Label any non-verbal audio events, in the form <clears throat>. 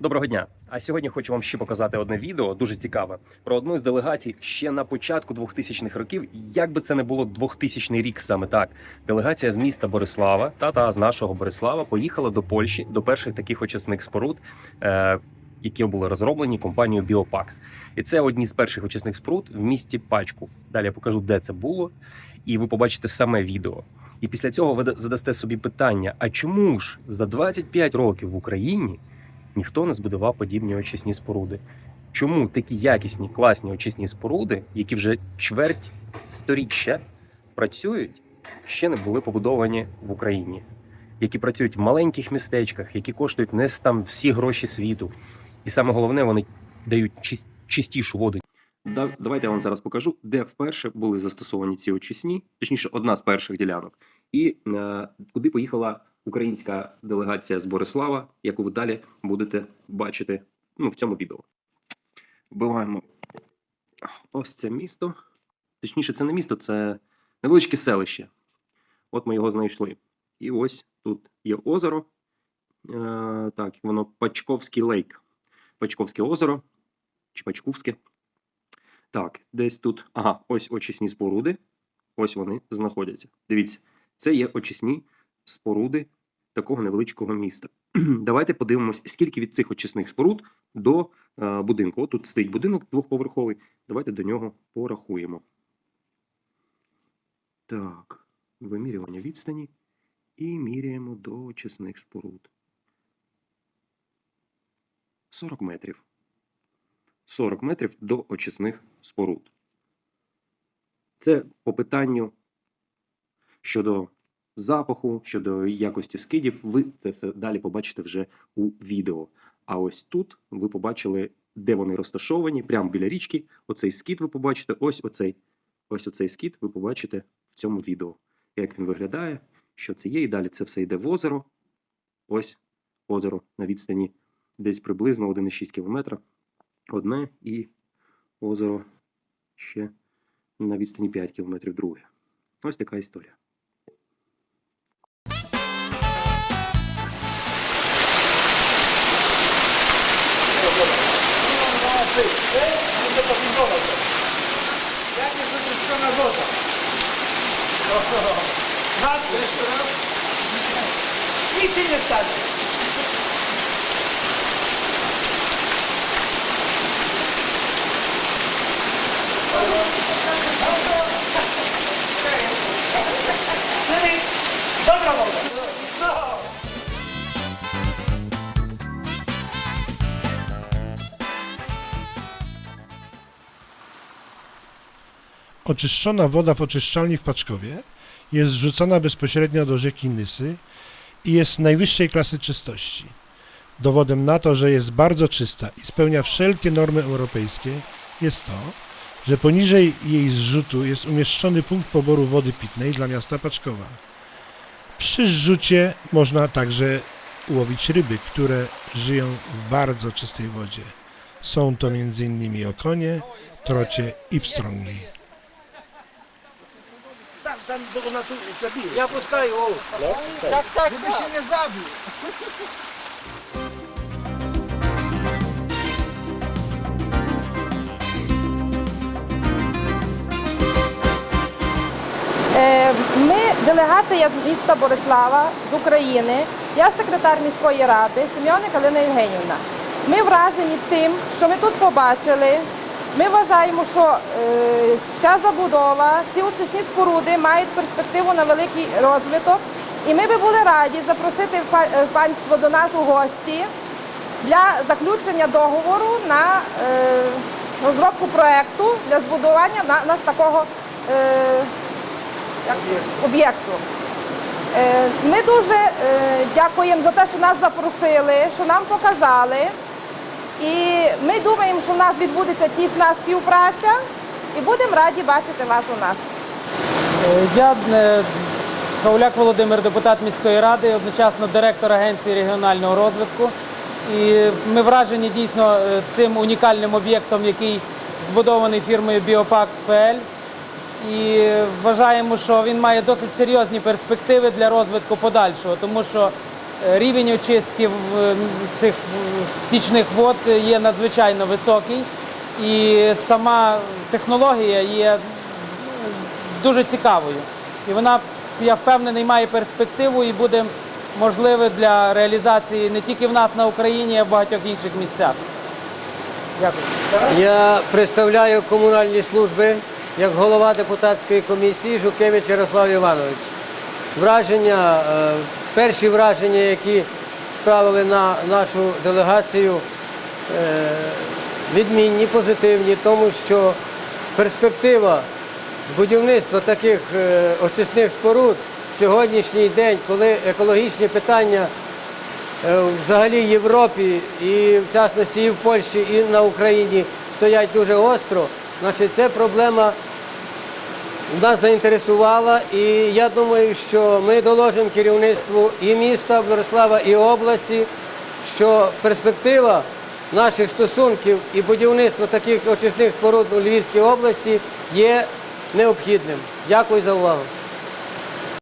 Доброго дня! А сьогодні хочу вам ще показати одне відео, дуже цікаве, про одну з делегацій ще на початку 2000-х років. Як би це не було 2000 рік саме так. Делегація з міста Борислава, та та з нашого Борислава, поїхала до Польщі до перших таких очисних споруд. Е- які були розроблені компанією Біопакс, і це одні з перших очисних споруд в місті Пачков. Далі я покажу, де це було, і ви побачите саме відео. І після цього ви задасте собі питання: а чому ж за 25 років в Україні ніхто не збудував подібні очисні споруди? Чому такі якісні, класні очисні споруди, які вже чверть сторіччя працюють, ще не були побудовані в Україні? Які працюють в маленьких містечках, які коштують не там всі гроші світу, і саме головне, вони дають чистішу воду. Да- Давайте я вам зараз покажу, де вперше були застосовані ці очисні, точніше, одна з перших ділянок, і е, куди поїхала українська делегація з Борислава, яку ви далі будете бачити ну, в цьому відео. Вбиваємо ось це місто. Точніше, це не місто, це невеличке селище. От ми його знайшли. І ось тут є озеро. Е, так, воно Пачковський лейк. Пачковське озеро. Чи Пачкувське. Так, десь тут. Ага, ось очисні споруди. Ось вони знаходяться. Дивіться, це є очисні споруди такого невеличкого міста. <clears throat> Давайте подивимось, скільки від цих очисних споруд до е, будинку. От тут стоїть будинок двохповерховий. Давайте до нього порахуємо. Так, вимірювання відстані. І міряємо до очисних споруд. 40 метрів. 40 метрів до очисних споруд. Це по питанню щодо запаху, щодо якості скидів. Ви це все далі побачите вже у відео. А ось тут ви побачили, де вони розташовані, прямо біля річки. Оцей скид ви побачите, ось оцей, ось оцей скид ви побачите в цьому відео. Як він виглядає, що це є, і далі це все йде в озеро. Ось озеро на відстані десь приблизно 1,6 кілометра. Одне і озеро ще на відстані 5 кілометрів друге. Ось така історія. Jak jest wyczyszczona woda? Raz jeszcze raz. Nic się nie stanie. Oczyszczona woda w oczyszczalni w Paczkowie jest zrzucana bezpośrednio do rzeki Nysy i jest najwyższej klasy czystości. Dowodem na to, że jest bardzo czysta i spełnia wszelkie normy europejskie jest to, że poniżej jej zrzutu jest umieszczony punkt poboru wody pitnej dla miasta Paczkowa. Przy zrzucie można także łowić ryby, które żyją w bardzo czystej wodzie. Są to m.in. okonie, trocie i pstrągi. Tam do nas zabije. Я пускаю. о. Tak, tak, Żeby się nie zabił. Е, Ми делегація з міста Борислава з України. Я секретар міської ради Семьоник Галина Євгенівна. Ми вражені тим, що ми тут побачили. Ми вважаємо, що е, ця забудова, ці очисні споруди мають перспективу на великий розвиток. І ми би були раді запросити е, панство до нас у гості для заключення договору на е, розробку проекту для збудування на, нас такого об'єкту. Ми дуже дякуємо за те, що нас запросили, що нам показали. І ми думаємо, що в нас відбудеться тісна співпраця і будемо раді бачити вас у нас. Е, Я е, Володимир, депутат міської ради, одночасно директор агенції регіонального розвитку. І ми вражені дійсно е, тим унікальним об'єктом, який збудований фірмою Біопакс ПЛ. І вважаємо, що він має досить серйозні перспективи для розвитку подальшого, тому що Рівень очистки цих стічних вод є надзвичайно високий, і сама технологія є дуже цікавою. І вона, я впевнений, має перспективу і буде можливе для реалізації не тільки в нас на Україні, а в багатьох інших місцях. Дякую. Я представляю комунальні служби як голова депутатської комісії Жукевич Ярослав Іванович. Враження, е, перші враження, які справили на нашу делегацію, е, відмінні, позитивні, тому що перспектива будівництва таких е, очисних споруд в сьогоднішній день, коли екологічні питання взагалі в Європі і в частності і в Польщі, і на Україні стоять дуже гостро, значить це проблема нас заінтересувала, і я думаю, що ми доложимо керівництву і міста Борислава, і області, що перспектива наших стосунків і будівництва таких очисних споруд у Львівській області є необхідним. Дякую за увагу.